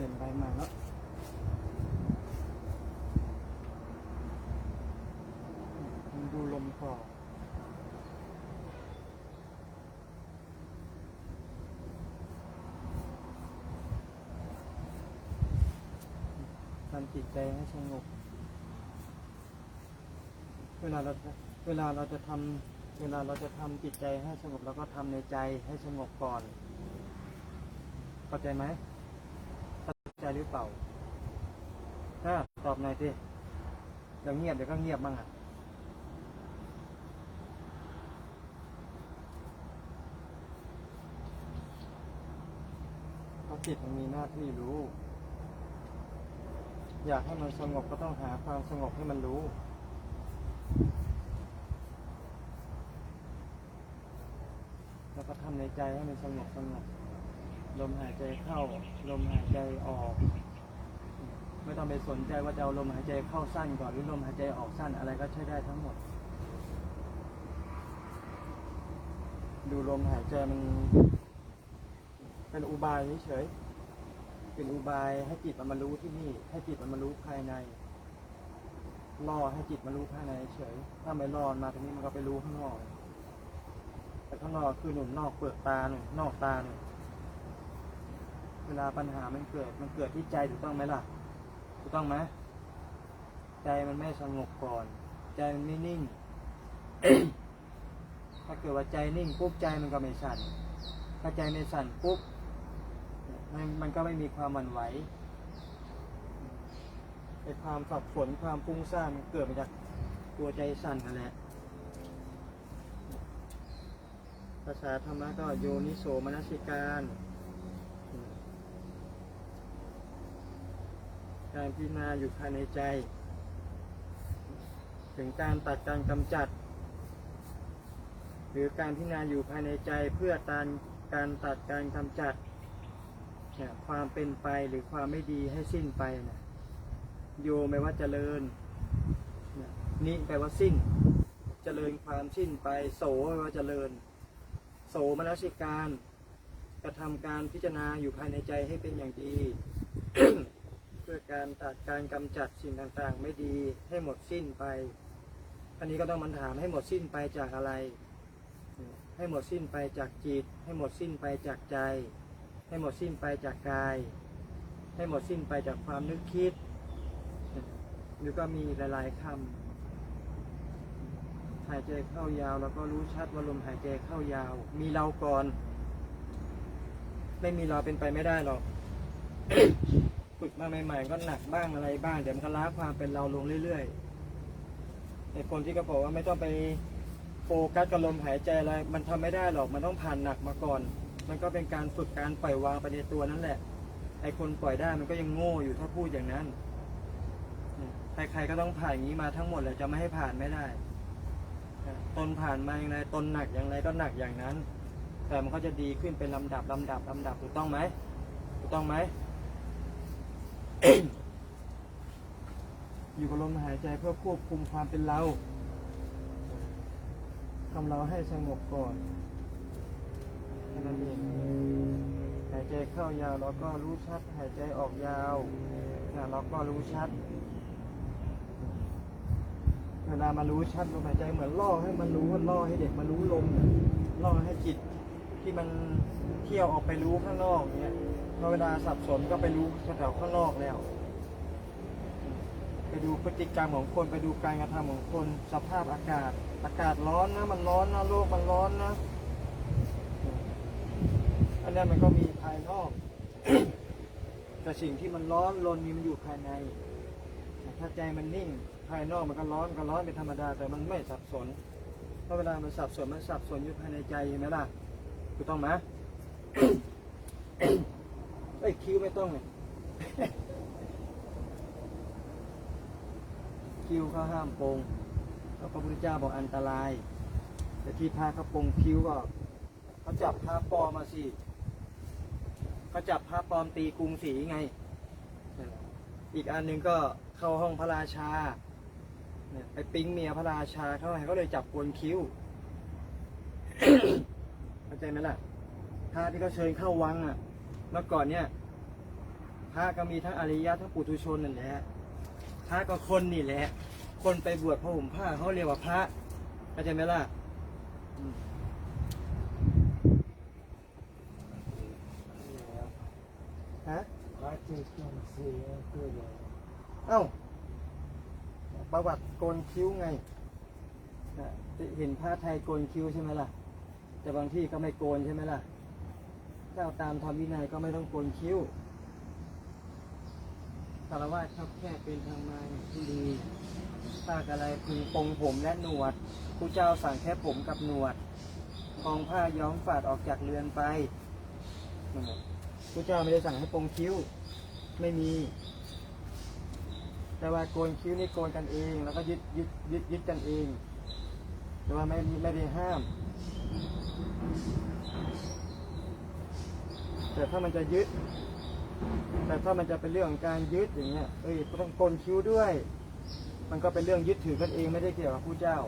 ต็มไปมาแล้วดูลมพอทำจิตใจให้สงบเวลาเราเวลาเราจะทำเวลาเราจะทำจิตใจให้สงบเราก็ทำในใจให้สงบก่อนเข้าใจไหม หรือเปล่าถ้าตอบหน่อยสิเดี๋ยวเงียบเดี๋ยวก็เงียบบ้างอะเพราะจิตมันมีหน้าที่รู้ อยากให้มันสงบก็ต้องหาความสงบให้มันรู้แล้วก็ทำในใจให้มันสงบสงบ ลมหายใจเข้า ลมหายใจออก ไม่ต้องไปสนใจว่าจะเอาลมหายใจเข้าสั้นก่อนหรือลมหายใจออกสั้นอะไรก็ใช้ได้ทั้งหมด ดูลมหายใจมันเป็นอุบายเฉยเป็นอุบายให้จิตมันมารู้ที่นี่ ให้จิตมันมารู้ภายในล่อให้จิตมารู้ภายในเฉย ถ้าไม่ล่อมาตรงนี้มันก็ไปรู้ข้างนอก แต่ข้างนอกคือหนุนนอกเปลือกตาหนุนนอกตาหนุน เวลาปัญหามันเกิด มันเกิดที่ใจถูกต้องไหมล่ะ ถูกต้องไหมใจมันไม่สงบก่อน ใจมันไม่นิ่ง ถ้าเกิดว่าใจนิ่งปุ๊บใจมันก็ไม่สั่น ถ้าใจไม่สั่นปุ๊บมันมันก็ไม่มีความหวั่นไหวไอ้ความสับสนความฟุ้งซ่านมันเกิดมาจากตัวใจสั่นนั่นแหละ ภาษาธรรมะก็โยนิโสมนสิการ การพิจารณาอยู่ภายในใจ ถึงการตัดการกำจัด หรือการพิจารณาอยู่ภายในใจเพื่อการการตัดการกำจัดเนี่ยความเป็นไปหรือความไม่ดีให้สิ้นไปนะโยแปลว่าเจริญนี่แปลว่าสิ้น เจริญความสิ้นไป โสแปลว่าเจริญ โสมนสิการกระทำการพิจารณาอยู่ภายในใจให้เป็นอย่างดี พื่อการตัดการกำจัดสิ่งต่างๆ ไม่ดีให้หมดสิ้นไป อันนี้ก็ต้องมันถามให้หมดสิ้นไปจากอะไร ให้หมดสิ้นไปจากจิต ให้หมดสิ้นไปจากใจ ให้หมดสิ้นไปจากกาย ให้หมดสิ้นไปจากความนึกคิดหรือก็มีหลายๆคำหายใจเข้ายาวแล้วก็รู้ชัดว่าลมหายใจเข้ายาว มีเราก่อน ไม่มีเราเป็นไปไม่ได้หรอก ฝึกมาใหม่ๆก็หนักบ้างอะไรบ้างเดี๋ยวมันก็ล้าความเป็นเราลงเรื่อยๆในคนที่ก็บอกว่าไม่ต้องไปโฟกัสกับลมหายใจอะไรมันทำไม่ได้หรอกมันต้องผ่านหนักมาก่อน มันก็เป็นการฝึกการปล่อยวางไปในตัวนั่นแหละไอ้คนปล่อยได้มันก็ยังโง่อยู่ถ้าพูดอย่างนั้นใครๆก็ต้องผ่านอย่างนี้มาทั้งหมดเลยจะไม่ให้ผ่านไม่ได้ตนผ่านมาอย่างไรตนหนักอย่างไรก็หนักอย่างนั้น แต่มันก็จะดีขึ้นเป็นลำดับลำดับลำดับถูกต้องไหมถูกต้องไหม อยู่กับลมหายใจเพื่อควบคุมความเป็นเราทำเราให้สงบก่อนแค่นั้นเองหายใจเข้ายาวแล้วก็รู้ชัด หายใจออกยาวนะเราก็รู้ชัด เวลามารู้ชัดลมหายใจเหมือนล่อให้มันรู้ว่าล่อให้เด็กมารู้ลมล่อให้จิตที่มันเที่ยวออกไปรู้ข้างนอกเนี่ย เวลาสับสนก็ไปรู้แถวข้างนอกแล้ว ไปดูพฤติกรรมของคนไปดูการกระทำของคนสภาพอากาศ อากาศร้อนนะ มันร้อนนะโลกมันร้อนนะอันนี้มันก็มีภายนอก แต่สิ่งที่มันร้อนรนนี่มันอยู่ภายใน ถ้าใจมันนิ่ง ภายนอกมันก็ร้อนก็ร้อนเป็นธรรมดา แต่มันไม่สับสน เพราะเวลามันสับสนมันสับสนอยู่ภายในใจเห็นไหมล่ะถูกต้องไหม เอ้ยคิ้วไม่ต้องเลยคิ้วเขาห้ามโปงเพราะพระพุทธเจ้าบอกอันตราย แต่ที่พาเขาโปงคิ้วก็เขาจับพระปลอมมาสิเขาจับพระปลอมตีกรุงศรีไง อีกอันหนึ่งก็เข้าห้องพระราชาเนี่ยไปปิ๊งเมียพระราชาเข้าไปเขาเลยจับกวนคิ้วเข้าใจไหมล่ะพระที่เขาเชิญเข้าวังอะ เมื่อก่อนเนี่ยพระก็มีทั้งอริยะทั้งปุถุชนนั่นแหละพระก็คนนี่แหละ คนไปบวชพระห่มผ้าเขาเรียกว่าพระเข้าใจไหมล่ะฮะพระเจ้าจงเสียตัวใหญ่เอ้าประวัติโกนคิ้วไงน่ะเห็นพระไทยโกนคิ้วใช่ไหมล่ะ แต่บางที่ก็ไม่โกนใช่ไหมล่ะ ถ้าเอาตามธรรมวินัยก็ไม่ต้องโกนคิ้วสารวาสครับแค่เป็นทางมาที่ดีซากอะไรพึงปงผมและหนวดผู้เจ้าสั่งแค่ผมกับหนวดกองผ้าย้อมฝาดออกจากเรือนไปผู้เจ้าไม่ได้สั่งให้ปงคิ้ว ไม่มี แต่ว่าโกนคิ้วนี่โกนกันเอง แล้วก็ยึดยึดยึดยึดกันเอง แต่ว่าไม่ไม่ได้ห้าม แต่ถ้ามันจะยึด แต่ถ้ามันจะเป็นเรื่องของการยึดอย่างเงี้ยเอ้ยต้องโกนคิ้วด้วย มันก็เป็นเรื่องยึดถือกันเองไม่ได้เกี่ยวกับผู้เจ้า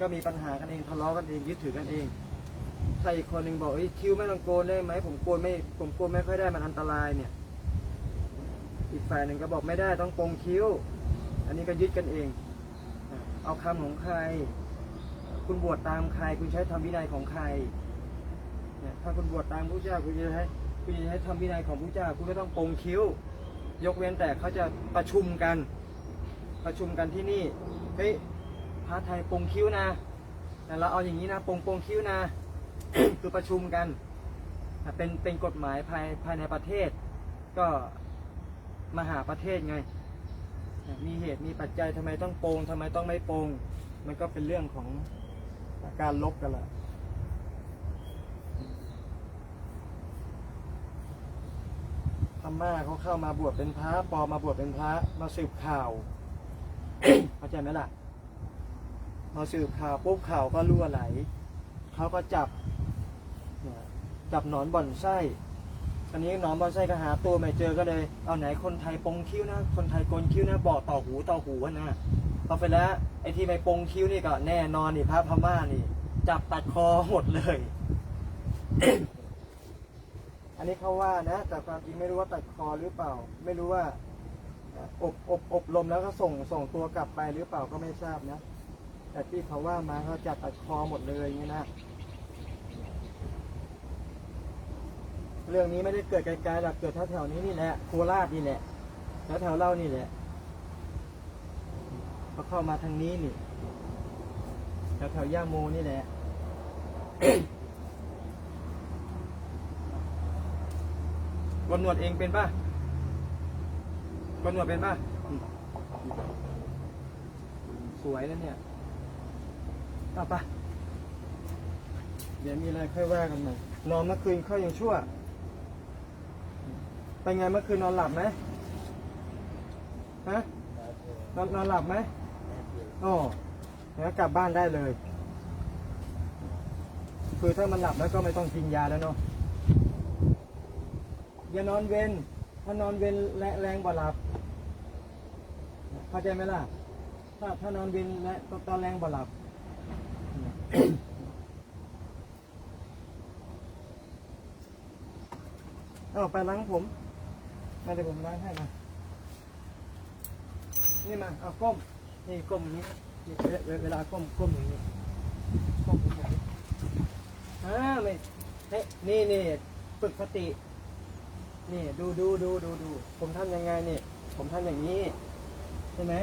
ก็มีปัญหากันเองทะเลาะกันเองยึดถือกันเองถ้าอีกคนหนึ่งบอกเอ้ยคิ้วไม่ต้องโกนได้ไหมผมโกนไม่ผมโกนไม่ค่อยได้มันอันตรายเนี่ย อีกฝ่ายหนึ่งก็บอกไม่ได้ต้องโกงคิ้ว อันนี้ก็ยึดกันเอง เอาคำของใคร คุณบวชตามใคร คุณใช้ธรรมวินัยของใคร เนี่ยถ้าคุณบวชตามพระเจ้าคุณจะใช้คุณจะใช้ธรรมวินัยของพระเจ้าคุณก็ต้องโกงคิ้ว ยกเว้นแต่เขาจะประชุมกัน ประชุมกันที่นี่เฮ้ยพระไทยโปงคิ้วนะแต่เราเอาอย่างนี้นะโปงโปงคิ้วนะคือประชุมกันเป็นเป็นกฎหมายภายภายในประเทศ ก็มหาประเทศไง มีเหตุมีปัจจัยทำไมต้องโปงทำไมต้องไม่โปงมันก็เป็นเรื่องของการลบกันละ พม่าเขาเข้ามาบวชเป็นพระปอมมาบวชเป็นพระ มาสืบข่าวเข้าใจไหมล่ะพอสืบข่าวปุ๊บข่าวก็รั่วไหลเขาก็จับจับหนอนบ่อนไส้อันนี้หนอนบ่อนไส้ก็หาตัวไม่เจอก็เลย เอาไหนคนไทยปงคิ้วนะ คนไทยโกนคิ้วนะบอกต่อหูต่อหูอะนะพอไปแล้วไอ้ที่ไปปงคิ้วนี่ก็แน่นอนนี่พระพม่านี่ จับตัดคอหมดเลย นนี้เขาว่านะ แต่ความจริงไม่รู้ว่าตัดคอหรือเปล่า ไม่รู้ว่าอบอบอบรมแล้วก็ส่งส่งตัวกลับไปหรือเปล่าก็ไม่ทราบนะ แต่ที่เขาว่ามาเขาจับตัดคอหมดเลยอย่างนี้นะเรื่องนี้ไม่ได้เกิดไกลๆหรอกเกิดแถวๆนี้นี่แหละโคราชนี่แหละแถวๆเล่านี่แหละเขาเข้ามาทางนี้นี่แถวๆย่าโมนี่แหละ กนหนวดเองเป็นป่ะกนหนวดเป็นป่ะ สวยแล้วเนี่ยเอาปะเดี๋ยวมีอะไรค่อยว่ากันใหม่นอนเมื่อคืนค่อยยังชั่ว เป็นไงเมื่อคืนนอนหลับไหมฮะนอนนอนหลับไหมโอ้งั้นกลับบ้านได้เลย คือถ้ามันหลับแล้วก็ไม่ต้องกินยาแล้วเนาะ อย่านอนเวนถ้านอนเวนแรงแรงกว่หลับ เข้าใจไหมล่ะ ถ้าถ้านอนเวนและตอนแรงกว่หลับเอาไปล้างผมมาเดี๋ยวผมล้างให้มานี่มาเอาก้ม นี่ก้มอย่างนี้เวลาก้มก้มอย่างนี้ก้มอย่างนี้อ่าไม่เฮ้นี่นี่ฝึกสติ นี่ดูดูดูดูดู ผมทำยังไงนี่ ผมทำอย่างนี้ ใช่ไหม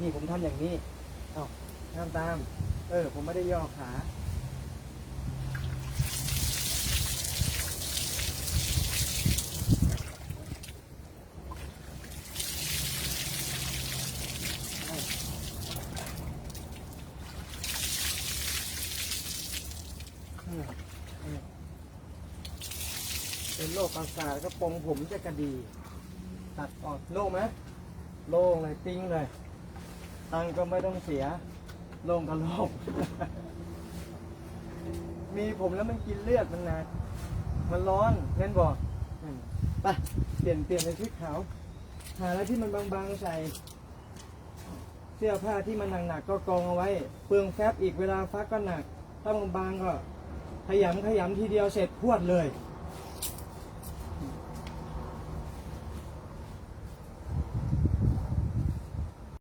นี่ผมทำอย่างนี้ เอาทำตาม เออ ผมไม่ได้ย่อขาอืมอืม เป็นโรคประสาทก็ปรงผมจะกระดี ตัดออกโล่งไหมโล่งเลยปิ้งเลย ตังก็ไม่ต้องเสีย โล่งก็โล่งมีผมแล้วมันกินเลือดมันนะมันร้อนเล่นบอกอไปเปลี่ยนเปลี่ยนเป็นชุดขาวหาอะไรที่มันบางๆใส่ เสื้อผ้าที่มันหนักๆก็กองเอาไว้ เปลืองแฟบอีกเวลาฟักก็หนัก ถ้าบางๆก็ขยำขยำทีเดียวเสร็จพรวดเลย